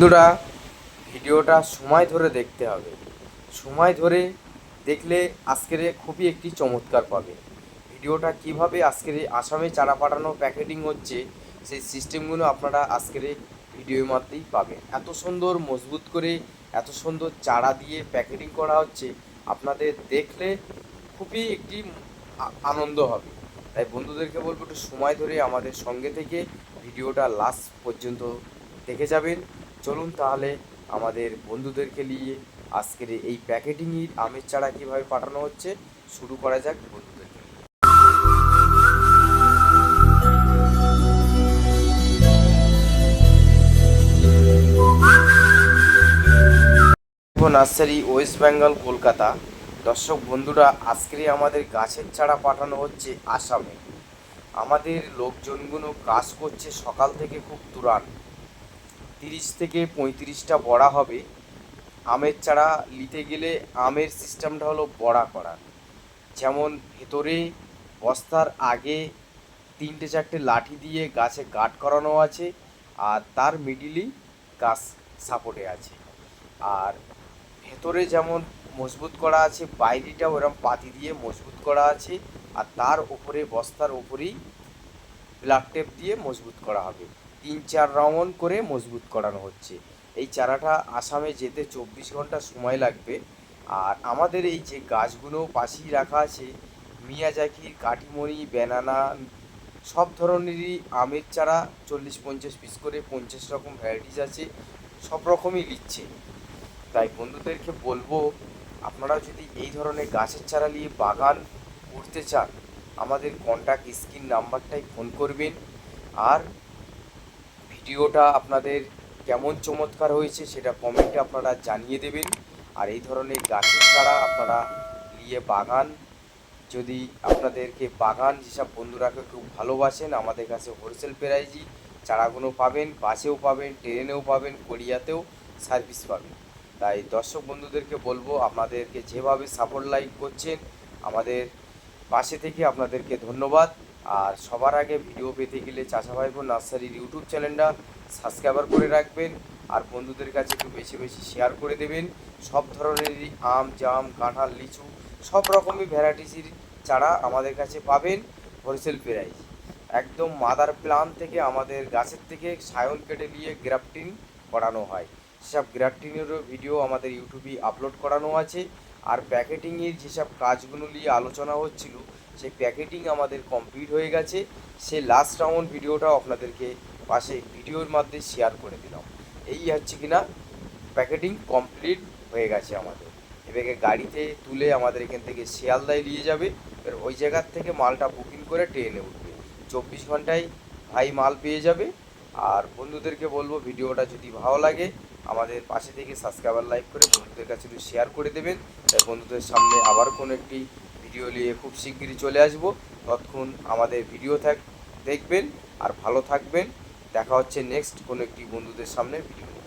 বন্ধুরা, ভিডিওটা সময় ধরে দেখতে হবে। সময় ধরে দেখলে আজকের খুবই একটি চমৎকার পাবে। ভিডিওটা কীভাবে আজকের আসামে চারা পাঠানো প্যাকেটিং হচ্ছে, সেই সিস্টেমগুলো আপনারা আজকের ভিডিওর মধ্যেই পাবেন। এত সুন্দর মজবুত করে, এত সুন্দর চারা দিয়ে প্যাকেটিং করা হচ্ছে, আপনাদের দেখলে খুবই একটি আনন্দ হবে। তাই বন্ধুদেরকে বলব, একটু সময় ধরে আমাদের সঙ্গে থেকে ভিডিওটা লাস্ট পর্যন্ত দেখে যাবেন। চলুন তাহলে আমাদের বন্ধুদেরকে নিয়ে আজকের এই প্যাকেটিংয়ের আমের চারা কীভাবে পাঠানো হচ্ছে, শুরু করা যাক নার্সারি ওয়েস্ট বেঙ্গল, কলকাতা। দর্শক বন্ধুরা আজকে আমাদের গাছের চারা পাঠানো হচ্ছে আসামে। আমাদের লোকজনগুলো কাজ করছে সকাল থেকে খুব তুরান। তিরিশ থেকে পঁয়ত্রিশটা বড়া হবে। আমের চারা নিতে গেলে আমের সিস্টেমটা হলো বড়া করা। যেমন ভেতরে বস্তার আগে তিনটে চারটে লাঠি দিয়ে গাছে গার্ড করানো আছে আর তার মিডিলই গাছ সাপোর্টে আছে। আর ভেতরে যেমন মজবুত করা আছে বাইরেটাও এরকম পাতি দিয়ে মজবুত করা আছে আর তার উপরে বস্তার উপরেই ব্ল্যাক টেপ দিয়ে মজবুত করা হবে। তিন চার রাউন্ড করে মজবুত করানো হচ্ছে। এই চারাটা আসামে যেতে চব্বিশ ঘণ্টা সময় লাগবে। আর আমাদের এই যে গাছগুলো পাশেই রাখা আছে মিয়াজাকির কাটিমণি ব্যানানা সব ধরনেরই আমের চারা চল্লিশ, পঞ্চাশ পিস করে পঞ্চাশ রকম ভ্যারাইটিস আছে, সব রকমই নিচ্ছে তাই বন্ধুদেরকে বলব, আপনারা যদি এই ধরনের গাছের চারা নিয়ে বাগান করতে চান, আমাদের কন্ট্যাক্ট স্ক্রিন নাম্বারটাই ফোন করবেন। আর ভিডিওটা আপনাদের কেমন চমৎকার হয়েছে সেটা কমেন্টে আপনারা জানিয়ে দেবেন। আর এই ধরনের গাছের চারা আপনারা নিয়ে বাগান, যদি আপনাদেরকে বাগান যেসব বন্ধুরাকে খুব ভালোবাসেন, আমাদের কাছে হোলসেল প্রাইজই চারাগুলো পাবেন, বাসেও পাবেন, ট্রেনেও পাবেন কোরিয়াতেও সার্ভিস পাবেন। তাই দর্শক বন্ধুদেরকে বলব, আপনাদেরকে যেভাবে সাপোর্ট লাইক করছেন, আমাদের পাশে থেকে আপনাদেরকে ধন্যবাদ। আর সবার আগে ভিডিও পেতে গেলে চাচা ভাইপো নার্সারির ইউটিউব চ্যানেলটা সাবস্ক্রাইবার করে রাখবেন আর বন্ধুদের কাছে একটু বেশি বেশি শেয়ার করে দেবেন। সব ধরনেরই আম, জাম, কাঁঠাল, লিচু, সব রকমই ভ্যারাইটিসের চারা আমাদের কাছে পাবেন হোলসেল প্রাইস। একদম মাদার প্লান থেকে আমাদের গাছের থেকে সায়ন কেটে নিয়ে গ্রাফটিং করানো হয়। সেসব গ্রাফটিংয়েরও ভিডিও আমাদের ইউটিউবে আপলোড করানো আছে। আর প্যাকেটিংয়ের যেসব কাজগুলো নিয়ে আলোচনা হচ্ছিল সেই প্যাকেটিং আমাদের কমপ্লিট হয়ে গেছে, সে লাস্ট রাউন্ড ভিডিওটাও আপনাদেরকে পাশে ভিডিওর মধ্যে শেয়ার করে দিলাম। এই হচ্ছে কিনা প্যাকেটিং কমপ্লিট হয়ে গেছে আমাদের। এবারে গাড়িতে তুলে আমাদের এখান থেকে শিয়ালদায় নিয়ে যাবে, এবার ওই জায়গার থেকে মালটা বুকিং করে ট্রেনে উঠবে। চব্বিশ ঘন্টায় ভাই মাল পেয়ে যাবে। আর বন্ধুদেরকে বলব, ভিডিওটা যদি ভালো লাগে, আমাদের পাশে থেকে সাবস্ক্রাইবার লাইক করে বন্ধুদের কাছে শেয়ার করে দেবেন। তাই বন্ধুদের সামনে আবার কোনো একটি ভিডিও নিয়ে খুব শিগগিরই চলে আসব। ততক্ষণ আমাদের ভিডিও থাক, দেখবেন আর ভালো থাকবেন। দেখা হচ্ছে নেক্সট কোনো একটি বন্ধুদের সামনে। ভিডিও